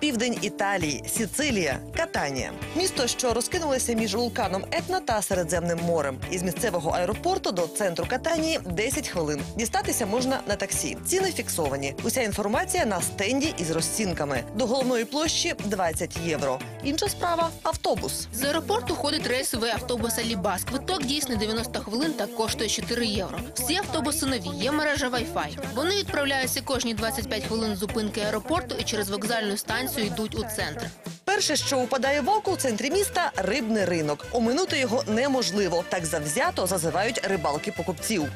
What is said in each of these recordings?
південь Італії, Сіцилія, Катанія. Місто, що розкинулося між вулканом Етна та Середземним морем. Із місцевого аеропорту до центру Катанії 10 хвилин. Дістатися можна на таксі. Ціни фіксовані. Уся інформація на стенді із розцінками. До головної площі 20 євро. Інша справа автобус. З аеропорту ходить рейсовий автобус Алібас. Квиток дійсний 90 хвилин та коштує 4 євро. Всі автобуси нові, є мережа Wi-Fi. Вони відправляються кожні 25 хвилин зупинки аеропорту і через вокзальну станцію йдуть у центр. Перше, що упадає в око у центрі міста рибний ринок. Оминути його неможливо. Так завзято зазивають рибалки покупців.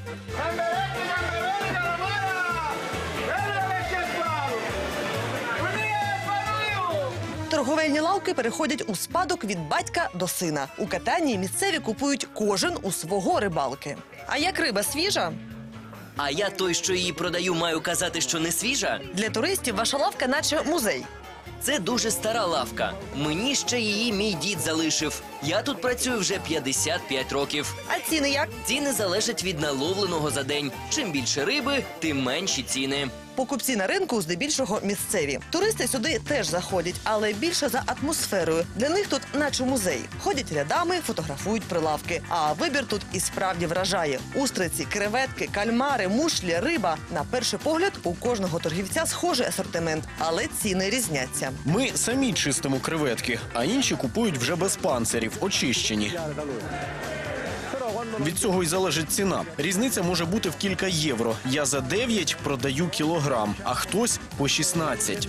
Торговельні лавки переходять у спадок від батька до сина. У Катанії місцеві купують кожен у свого рибалки. А як риба свіжа? А я той, що її продаю, маю казати, що не свіжа. Для туристів ваша лавка, наче музей. Це дуже стара лавка. Мені ще її мій дід залишив. Я тут працюю вже 55 років. А ціни як? Ціни залежать від наловленого за день. Чим більше риби, тим менші ціни. Покупці на ринку здебільшого місцеві. Туристи сюди теж заходять, але більше за атмосферою. Для них тут, наче музей, ходять рядами, фотографують прилавки. А вибір тут і справді вражає: устриці, креветки, кальмари, мушлі, риба. На перший погляд у кожного торгівця схожий асортимент, але ціни різняться. Ми самі чистимо креветки, а інші купують вже без панцирів, очищені. Від цього й залежить ціна. Різниця може бути в кілька євро. Я за 9 продаю кілограм, а хтось по 16.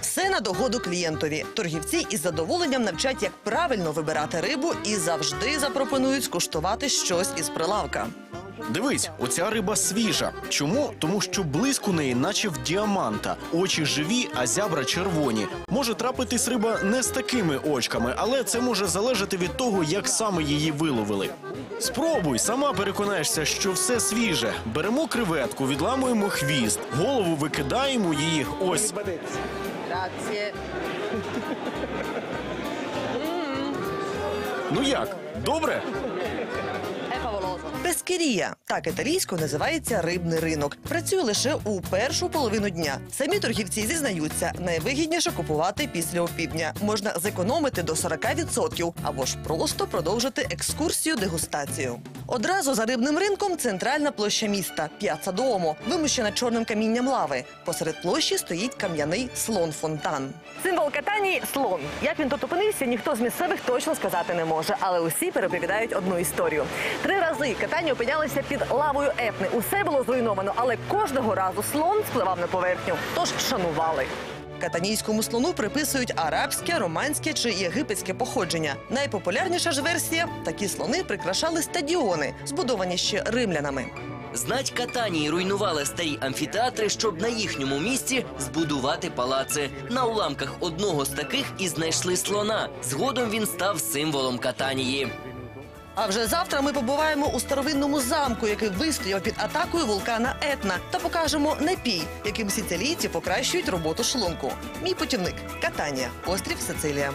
Все на догоду клієнтові. Торгівці із задоволенням навчать, як правильно вибирати рибу, і завжди запропонують скуштувати щось із прилавка. Дивись, оця риба свіжа. Чому? Тому що блиск неї, наче в діаманта. Очі живі, а зябра червоні. Може трапитись риба не з такими очками, але це може залежати від того, як саме її виловили. Спробуй, сама переконаєшся, що все свіже. Беремо креветку, відламуємо хвіст, голову викидаємо її. Ось ну як? Добре? Пескерія так італійською називається рибний ринок. Працює лише у першу половину дня. Самі торгівці зізнаються, найвигідніше купувати після опівдня. Можна зекономити до 40% або ж просто продовжити екскурсію дегустацію. Одразу за рибним ринком центральна площа міста П'яца Дуомо, вимощена чорним камінням лави. Посеред площі стоїть кам'яний слон-фонтан. Символ Катанії – слон. Як він тут опинився, ніхто з місцевих точно сказати не може, але усі переповідають одну історію. Три рази Катані опинялися під лавою Етни. Усе було зруйновано, але кожного разу слон спливав на поверхню. Тож шанували. Катанійському слону приписують арабське, романське чи єгипетське походження. Найпопулярніша ж версія такі слони прикрашали стадіони, збудовані ще римлянами. Знать Катанії руйнували старі амфітеатри, щоб на їхньому місці збудувати палаци. На уламках одного з таких і знайшли слона. Згодом він став символом Катанії. А вже завтра ми побуваємо у старовинному замку, який вистояв під атакою вулкана Етна, та покажемо напій, яким сицилійці покращують роботу шлунку. Мій путівник Катанія, острів Сицилія.